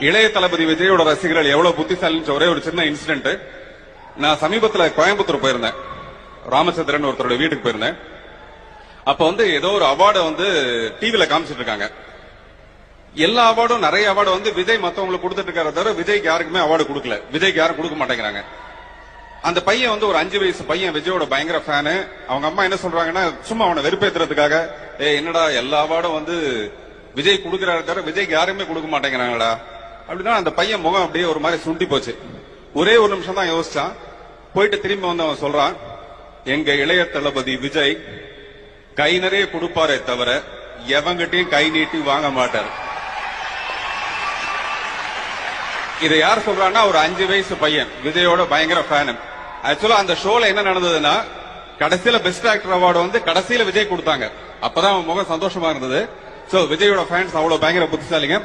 இளைய தளபதி விஜயோட ரசிகர்கள் எவ்வளவு புத்திசாலின்னு ஒரே ஒரு சின்ன இன்சிடென்ட் நான் சமீபத்துல கோயம்புத்தூர் போயிருந்தேன். ராமச்சந்திரன் ஒருத்தரோட வீட்டுக்கு போயிருந்தேன். அப்ப வந்து ஏதோ ஒரு அவார்டை வந்து டிவில காமிச்சிட்டு இருக்காங்க. எல்லா அவார்டும் நிறைய அவார்டு வந்து விஜய் மத்தவங்களுக்கு கொடுத்துட்டு இருக்காரு தவிர விஜய்க்கு யாருக்குமே அவார்டு கொடுக்கல. விஜய்க்கு யாரும் கொடுக்க மாட்டேங்கிறாங்க. அந்த பையன் வந்து ஒரு அஞ்சு வயசு பையன் விஜயோட பயங்கர ஃபேனு அவங்க அம்மா என்ன சொல்றாங்கன்னா சும்மா அவனை வெறுப்பேத்துறதுக்காக ஏ என்னடா எல்லா அவார்டும் வந்து விஜய் கொடுக்கறாரு தவிர விஜய்க்கு யாருமே கொடுக்க மாட்டேங்கிறாங்கடா. அப்படின்னா அந்த பையன் முகம் அப்படியே ஒரு மாதிரி சுண்டி போச்சு. ஒரே ஒரு நிமிஷம் தான் யோசிச்சான். போயிட்டு திரும்பி வந்து அவன் சொல்றான் எங்க இளைய தளபதி விஜய் கை நிறைய கொடுப்பாரே தவிர எவங்கிட்டையும் கை நீட்டி வாங்க மாட்டார். இதை யார் சொல்றான்னா ஒரு அஞ்சு வயசு பையன். விஜயோட பயங்கர ஃபேனு ஆக்சுவலா அந்த ஷோல என்ன நடந்ததுன்னா கடைசியில பெஸ்ட் ஆக்டர் அவார்டு வந்து கடைசியில விஜய் கொடுத்தாங்க. அப்பதான் அவன் முகம் சந்தோஷமா இருந்தது. சோ விஜயோட ஃபேன்ஸ் அவ்வளவு பயங்கர புத்திசாலிங்க.